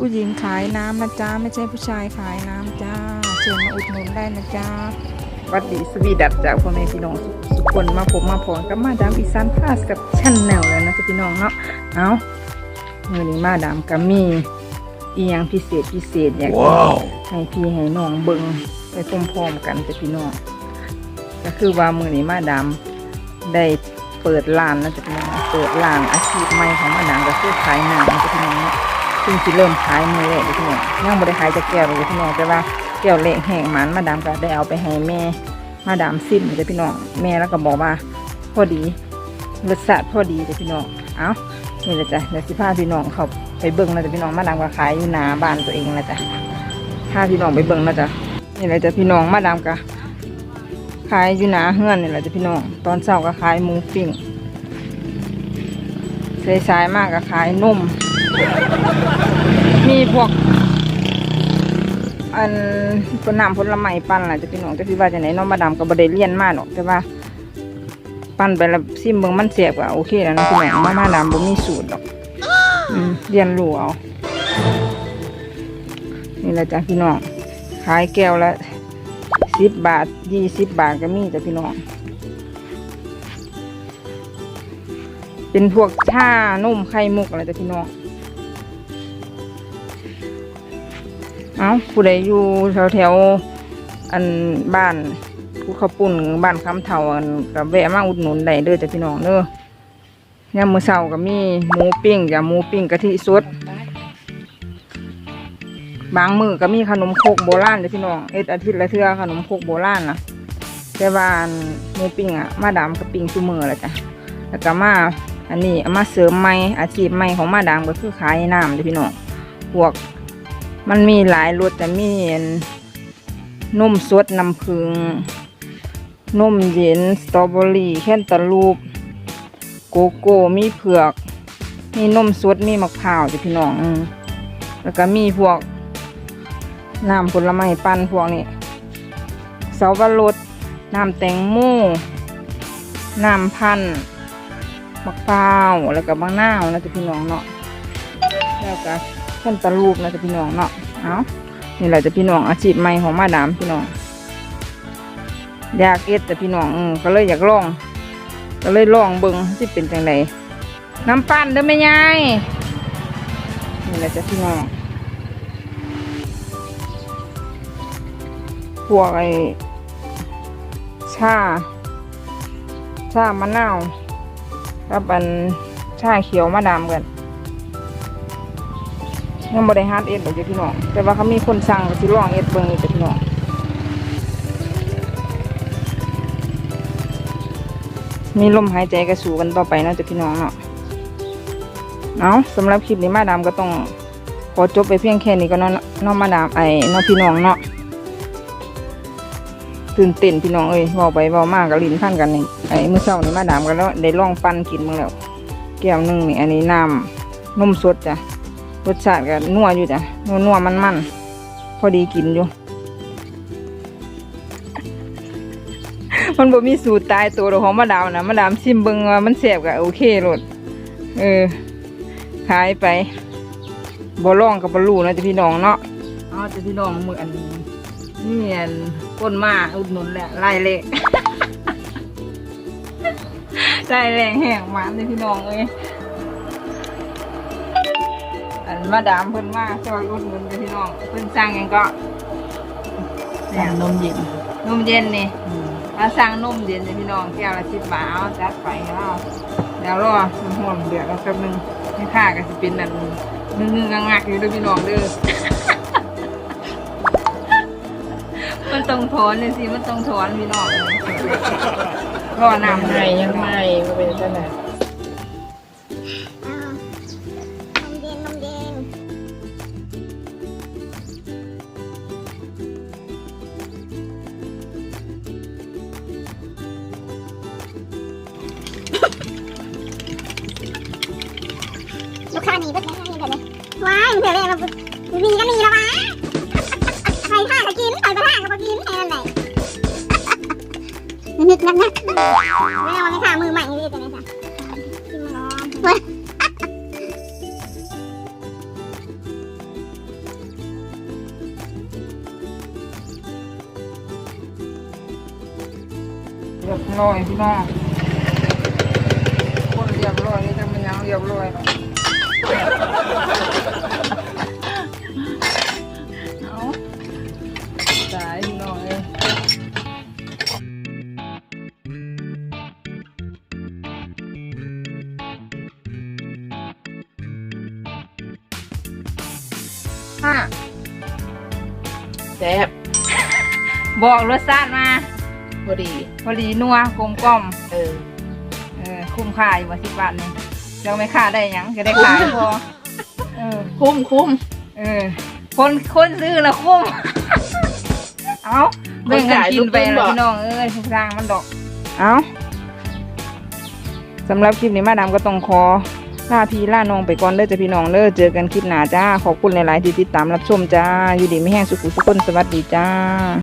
ผู้หญิงขายน้ำนะจ๊ะไม่ใช่ผู้ชายขายน้ำจ้าเชิญมาอุดหนุนได้นะจ๊ะวัดดีสวีดัตจากพ่อแม่พี่น้องทุกคนมาผมมาพรกับมาดามอีสานพาสกับชั้นแนวแล้วนะจ๊ะพี่น้องเนาะเอาเมื่อนี้มาดามกัมมีอีหยังพิเศษพิเศษอยากจะ Wow. ให้พี่ให้น้องเบิงไปพร้อมๆกันจ้ะพี่น้องก็คือว่ามือนี้มาดามได้เปิดร้านนะจ๊ะพี่น้องเปิดร้านอาชีพใหม่ของมาดามก็คือขายน้ำนะจ๊ะพี่น้องเนาะ ซึ่งสิเริ่มขายมือแรกเลยพี่น้องยังบ่ได้ขายจากแก้วเลยพี่น้องแต่ว่าแก้วเละแห้งมันมาดามก็ได้เอาไปให้แม่ มาดามซิมเลยพี่น้องแม่แล้วก็บอกว่าพอดีรสชาติพอดีเลยพี่น้องเอานี่แหละจ้ะเดี๋ยวสิพาพี่น้องเขาไปเบิ่งนะจ๊ะพี่น้องมาดามก็ขายอยู่หน้าบ้านตัวเองนะจ๊ะพาพี่น้องไปเบิ่งนะจ๊ะนี่แหละจ้ะพี่น้องมาดามก็ขายอยู่หน้าเฮือนนี่แหละจ้ะพี่น้องตอนเช้าก็ขายหมูปิ้งสายๆมากก็ขายนม มีพวก อันผลน้ำผลไม้ปั้นล่ะจะพี่น้องจะพี่ว่าจะไหนน้องมาดามกับบไดเรียนมากหรอกแต่ว่า ปั้นไปแล้วซิมเบิงมันเสียบก็โอเคแล้วนะพี่แม่มามาดามบ่มีสูตรหรอกเรียนรู้เอานี่แหละจ้ะพี่น้องขายแก้วละสิบบาทยี่สิบบาทก็มีจ้ะพี่น้องเป็นพวกชานุ่มไข่มุกอะไรจ้ะพี่น้อง เอาผู้ใดอยู่แถวแถวๆอันบ้านผู้ขาปุ่นบ้านคำเถาอันกับแวะมาอุดหนุนได้เด้อจ้ะพี่น้องเด้อยามมือเช้าก็มีหมูปิ้งจ้ะหมูปิ้งกะทิสดบางมือก็มีขนมโคกโบราณจ้ะพี่น้องเอ็ดอาทิตย์ละเทื่อขนมโคกโบราณนะแต่ว่านหมูปิ้งอะมาดามก็ปิ้งซุมื้อแหละจ้ะแล้วก็มาอันนี้มาเสริมใหม่อาชีพใหม่ของมาดามก็คือขายน้ำจ้ะพี่น้องพวก มันมีหลายรสแต่มีอันนมสดน้ำผึ้งนุ่มเย็นสตรอเบอรี่แคนตาลูป โกโก้มีเผือก มีนมสดมีมะพร้าวจ้ะพี่น้อง แล้วก็มีพวกน้ำผลไม้ปั่นพวกนี้สาวรสน้ำแตงโมน้ำพันมะพร้าวแล้วก็มะนาวนะจ้ะพี่น้องเนาะแล้วก็ เพิ่นตะลูปนะจะพี่น้องเนาะเอานี่แหละจะพี่น้องอาชีพใหม่ของมาดามพี่น้องอยากเอ็ดแต่พี่น้องอืมก็เลยอยากลอง ก็เลยลองเบิ่งที่เป็นจังไดน้ำปั้นเด้อแม่ยายนี่แหละจะพี่น้องพวกไอ้ชาชามะนาวกับอันชาเขียวมาดามกัน ยังบ่ได้ฮาร์ดเอ็ดดอกจ้ะพี่น้องแต่ว่าเขามีคนสั่งสิลองเอ็ดเบิ่งนี่จ้ะพี่น้องมีลมหายใจกระสูกันต่อไปนะจ้ะพี่น้องเนาะเอาสำหรับคลิปนี้มาดามก็ต้องขอจบไปเพียงแค่นี้ก็เนาะเนาะมาดามไอ้เนาะพี่น้องเนาะตื่นเต้นพี่น้องเอ้ยเว้าไปเว้ามากกับลิ้นพันกันนี่ไอ้เมื้อเช้านี่มาดามก็แล้วได้ลองปั่นกินมึงแล้วแก้วหนึงนี่อันนี้น้ำนมสดจ้ะ รสชาติก็นัวอยู่จ้ะนัวนัวมันมันพอดีกินอยู่ มันบ่มีสูตรตายตัวดอกของมาดามนะมาดามชิมเบิงว่ามันแซ่บก็โอเคโลดเออขายไปบ่ลองกับบ่รู้นะจะพี่น้องเนาะอ๋อจะพี่น้องมืออันนี้นี่อันก้นมาอุดหนุนแหละไล่เละไล่แรงแห้งหมาจ้ะพี่น้องเอ้ย มาดามเพิ่นมาซอยอุดหนุนจ้ะพี่น้องเพิ่นสั่งหยังก็เนี่ยนมเย็นนมเย็นนี่มาสั่งนมเย็นจ้ะพี่น้องแก้วละสิบบาทเอาจัดไปเอาเดี๋ยวรอน้ำหอมเดือดแล้วแป๊บนึงให้ข้าก็สิเป็นแบบนึงๆงักๆอยู่เด้วยพี่น้องเด้อมันต้องถอนเลยสิมันต้องถอนพี่น้องรอน้ำไงยังไม่ก็เป็นจังได เลยมีก็มีแล้วะใครฆ่าก็กินใครไปท่าก็กินแค่นั้นแหละนึกนักนักแล้วมัไม่ขามือใหม่เลยแต่ไหนจ้ะกินมร้อนเรียบร้อยพี่น้องคนเรียบร้อยนี่จะมานยังเรียบร้อย ห้าแซ่บบอกรสชาติมาพอดีพอดีนัวกลมกล่อมเออเออคุ้มค่าอยู่ว่าสิบบาทนี่เราไม่ค่าได้หยังก็ได้ขายพอเออคุ้มคุ้มเออ คนคนซื้อละคุ้มเอาแบ่งกันกินไปละพี่น้องเอ้ยทุกทางมันดอก เอาสำหรับคลิปนี้มาดามก็ต้องขอ ลาพี่ลาน้องไปก่อนเลิศจะพี่น้องเลิศเจอกันคลิปหน้าจ้า ขอบคุณหลาย ๆ ที่ติดตามรับชมจ้า อยู่ดีไม่แห้งสุขุสุขคนสวัสดีจ้า